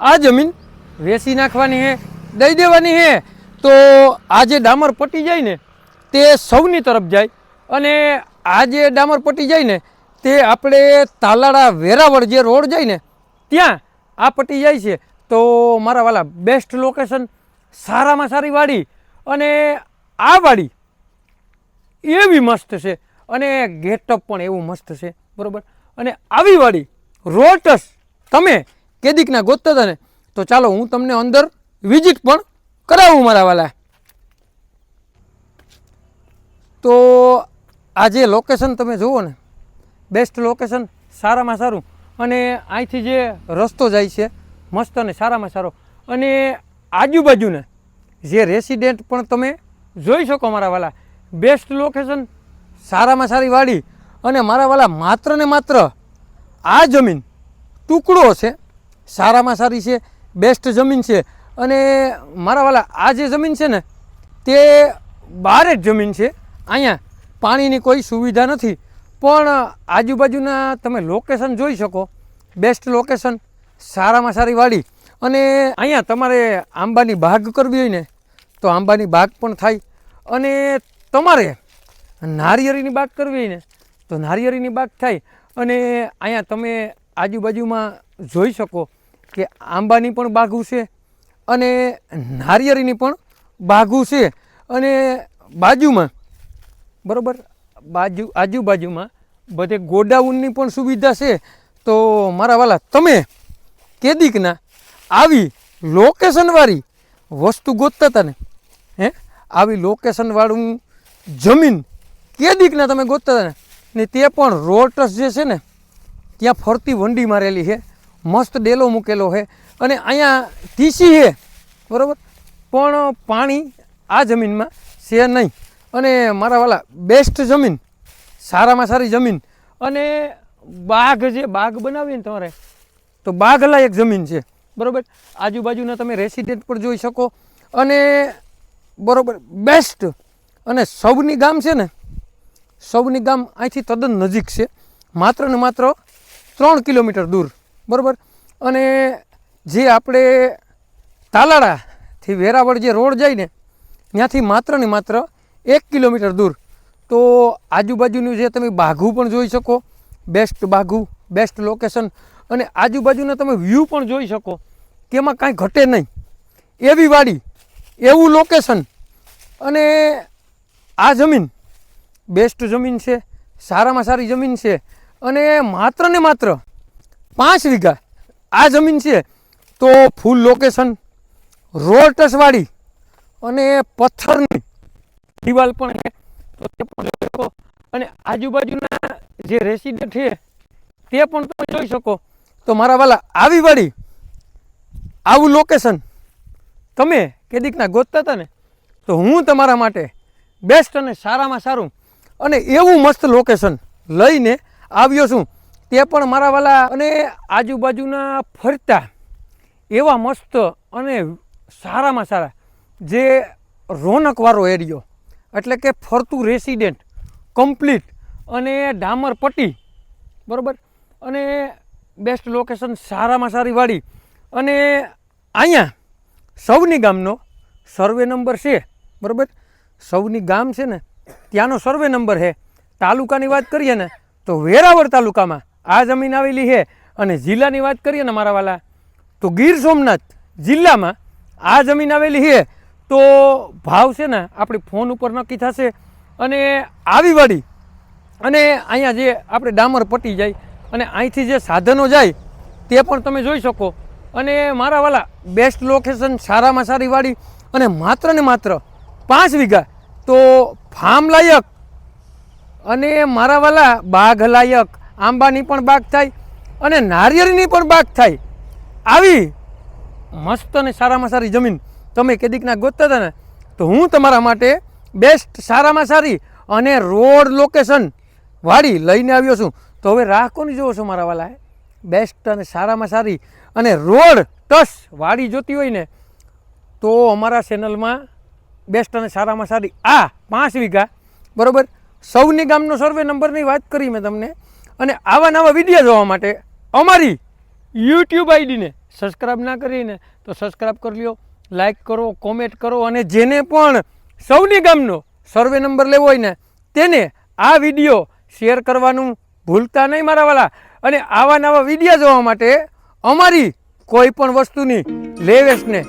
આ જમીન વેચી નાખવાની છે દઈ દેવાની છે તો આ જે ડામર પટી જાય ને, તે સૌની તરફ જાય. અને આ જે ડામર પટી જાય ને, તે આપણે તાલાળા વેરાવળ જે રોડ જાય ને, ત્યાં આ પટી જાય છે. તો મારા વાલા બેસ્ટ લોકેશન સારામાં સારી વાડી અને આ વાડી એવી મસ્ત છે. અને ગેટઅપ પણ એવું મસ્ત છે. બરાબર? અને આવી વાળી રોટસ તમે કેદીકના ગોતતા હતા ને, તો ચાલો હું તમને અંદર વિઝિટ પણ કરાવું મારા વાલા. તો આ જે લોકેશન તમે જુઓ ને બેસ્ટ લોકેશન સારામાં સારું અને અહીંથી જે રસ્તો જાય છે, મસ્ત અને સારામાં સારો. અને આજુબાજુને જે રેસિડેન્ટ પણ તમે જોઈ શકો મારા વાલા બેસ્ટ લોકેશન સારામાં સારી વાડી. અને મારા વાલા માત્ર ને માત્ર આ જમીન ટુકડો છે. સારામાં સારી છે બેસ્ટ જમીન છે. અને મારા વાલા, આ જે જમીન છે ને, તે બારે જ જમીન છે. અહીંયા પાણીની કોઈ સુવિધા નથી. પણ આજુબાજુના તમે લોકેશન જોઈ શકો. બેસ્ટ લોકેશન સારામાં સારી વાડી. અને અહીંયા તમારે આંબાની બાગ કરવી હોય ને, તો આંબાની બાગ પણ થાય. અને તમારે નારિયેળીની બાગ કરવી હોય ને, તો નારિયેળીની બાગ થાય. અને અહીંયા તમે આજુબાજુમાં જોઈ શકો કે આંબાની પણ બાગું છે અને નારિયેળીની પણ બાગું છે. અને બાજુમાં, બરાબર, બાજુ, આજુબાજુમાં બધે ગોડાઉનની પણ સુવિધા છે. તો મારા વાલા, તમે કેદીકના આવી લોકેશનવાળી વસ્તુ ગોતતા હતા ને, હે? આવી લોકેશનવાળું જમીન કેદીકના તમે ગોતતા હતા ને તે પણ રોટસ જે છે ને, ત્યાં ફરતી વંડી મારેલી છે. મસ્ત ડેલો મૂકેલો છે અને અહીંયા ટીસી છે બરાબર? પણ પાણી આ જમીનમાં છે નહીં. અને મારા વાલા બેસ્ટ જમીન, સારામાં સારી જમીન. અને બાગ જે, બાગ બનાવીએ ને તમારે, તો બાગલાયક જમીન છે, બરાબર? આજુબાજુના તમે રેસિડેન્ટ પણ જોઈ શકો. અને બરાબર બેસ્ટ અને સૌની ગામ છે ને, સૌની ગામ અહીંથી તદ્દન નજીક છે. માત્ર ને માત્ર ત્રણ કિલોમીટર દૂર. બરાબર? અને જે આપણે તાલાળાથી વેરાવળ જે રોડ જાય ને, ત્યાંથી માત્ર ને માત્ર એક કિલોમીટર દૂર. તો આજુબાજુનું જે તમે બાઘું પણ જોઈ શકો બેસ્ટ બાઘુ બેસ્ટ લોકેશન અને આજુબાજુના તમે વ્યૂ પણ જોઈ શકો એમાં કાંઈ ઘટે નહીં. એવી વાડી, એવું લોકેશન અને આ જમીન બેસ્ટ જમીન છે, સારામાં સારી જમીન છે, અને માત્ર ને માત્ર પાંચ વીઘા. આ જમીન છે. તો ફૂલ લોકેશન રોડ ટચવાળી અને પથ્થરની દિવાલ પણ છે. તો તે પણ જોઈ શકો. અને આજુબાજુના જે રેસિડેન્ટ છે, તે પણ તમે જોઈ શકો. તો મારા વાલા, આવી વાળી આવું લોકેશન તમે કેદીકના ગોતતા હતા ને? તો હું તમારા માટે બેસ્ટ અને સારામાં સારું અને એવું મસ્ત લોકેશન લઈને આવ્યો છું. તે પણ મારા વાલા અને આજુબાજુના ફરતા એવા મસ્ત અને સારામાં સારા જે રોનકવાળો એરિયો, એટલે કે ફરતું રેસિડેન્ટ કમ્પ્લીટ અને ડામર પટ્ટી, બરાબર? અને બેસ્ટ લોકેશન સારામાં સારી વાડી. અને અહીંયા સૌની ગામનો સર્વે નંબર છે, બરાબર? સૌની ગામ છે ને, ત્યાંનો સર્વે નંબર છે. તાલુકાની વાત કરીએ ને, તો વેરાવળ તાલુકામાં આ જમીન આવેલી છે અને જિલ્લાની વાત કરીએ ને મારા વાલા, તો ગીર સોમનાથ જિલ્લામાં આ જમીન આવેલી છે. તો ભાવ છે ને, આપણી ફોન ઉપર નક્કી થશે અને આવી વાડી અને અહીંયા જે આપણે ડામર પટી જાય અને અહીંથી જે સાધનો જાય, તે પણ તમે જોઈ શકો. અને મારા વાલા બેસ્ટ લોકેશન સારામાં સારી વાડી અને માત્ર ને માત્ર પાંચ વીઘા. તો ફાર્મ લાયક અને મારા વાલા, બાઘ લાયક. આંબાની પણ બાગ થાય અને નારિયેળની પણ બાગ થાય. આવી મસ્ત અને સારામાં સારી જમીન તમે કેદીકના ગોતતા હતા ને, તો હું તમારા માટે બેસ્ટ સારામાં સારી અને રોડ લોકેશન વાડી લઈને આવ્યો છું. તો હવે રાહ કોની જોવો છો મારા વાલા બેસ્ટ અને સારામાં સારી અને રોડ ટસ વાડી જોતી હોય ને, તો અમારા ચેનલમાં બેસ્ટ અને સારામાં સારી આ પાંચ વીઘા, બરાબર? સૌની ગામનો સર્વે નંબરની વાત કરી મેં તમને. અને આવા નવા વીડિયો જોવા માટે અમારી યુટ્યુબ આઈડીને સબસ્ક્રાઈબ ના કરીને તો સબસ્ક્રાઈબ કરી લ્યો લાઈક કરો કોમેન્ટ કરો અને જેને પણ સૌની ગામનો સર્વે નંબર લેવો હોય ને, તેને આ વીડિયો શેર કરવાનું ભૂલતા નહીં મારા વાલા. અને આવા નવા વીડિયો જોવા માટે અમારી કોઈ પણ વસ્તુની લે વેચને